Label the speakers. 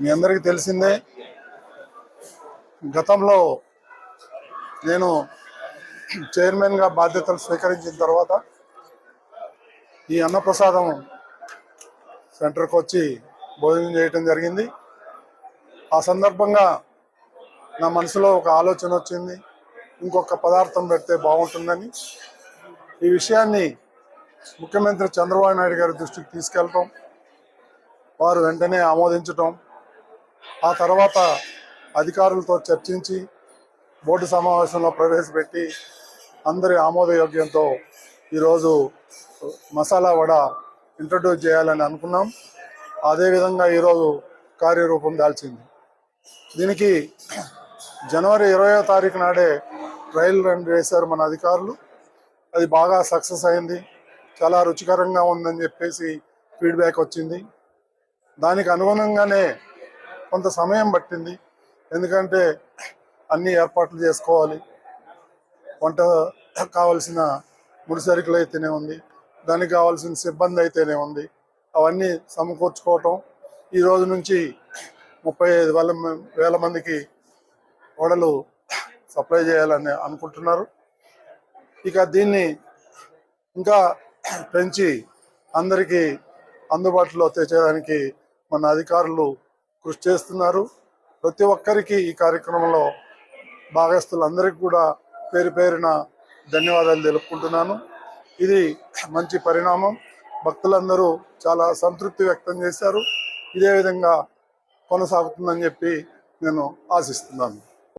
Speaker 1: మీ అందరికీ తెలిసిందే గతంలో నేను చైర్మన్గా బాధ్యతలు స్వీకరించిన తర్వాత ఈ అన్నప్రసాదం సెంటర్కి వచ్చి భోజనం చేయటం జరిగింది. ఆ సందర్భంగా నా మనసులో ఒక ఆలోచన వచ్చింది. ఇంకొక పదార్థం పెడితే బాగుంటుందని. ఈ విషయాన్ని ముఖ్యమంత్రి చంద్రబాబు నాయుడు గారి దృష్టికి తీసుకెళ్ళటం వారు వెంటనే ఆమోదించటం ఆ తర్వాత అధికారులతో చర్చించి బోర్డు సమావేశంలో ప్రవేశపెట్టి అందరి ఆమోదయోగ్యంతో ఈరోజు మసాలా వడ ఇంట్రడ్యూస్ చేయాలని అనుకున్నాం. అదేవిధంగా ఈరోజు కార్యరూపం దాల్చింది. దీనికి జనవరి ఇరవయో తారీఖు నాడే ట్రయల్ రన్ వేశారు మన అధికారులు. అది బాగా సక్సెస్ అయింది. చాలా రుచికరంగా ఉందని చెప్పేసి ఫీడ్బ్యాక్ వచ్చింది. దానికి అనుగుణంగానే కొంత సమయం పట్టింది. ఎందుకంటే అన్ని ఏర్పాట్లు చేసుకోవాలి. వంట కావలసిన ముడిసరుకులు అయితేనే ఉంది. దానికి కావాల్సిన సిబ్బంది అయితేనే ఉంది. అవన్నీ సమకూర్చుకోవటం. ఈ రోజు నుంచి ముప్పై ఐదు వేల వేల మందికి వడలు సప్లై చేయాలని అనుకుంటున్నారు. ఇక దీన్ని ఇంకా పెంచి అందరికీ అందుబాటులో తెచ్చేదానికి మన అధికారులు కృషి చేస్తున్నారు. ప్రతి ఒక్కరికి ఈ కార్యక్రమంలో భాగస్థులందరికీ కూడా పేరు పేరున ధన్యవాదాలు తెలుపుకుంటున్నాను. ఇది మంచి పరిణామం. భక్తులందరూ చాలా సంతృప్తి వ్యక్తం చేశారు. ఇదే విధంగా కొనసాగుతుందని చెప్పి నేను ఆశిస్తున్నాను.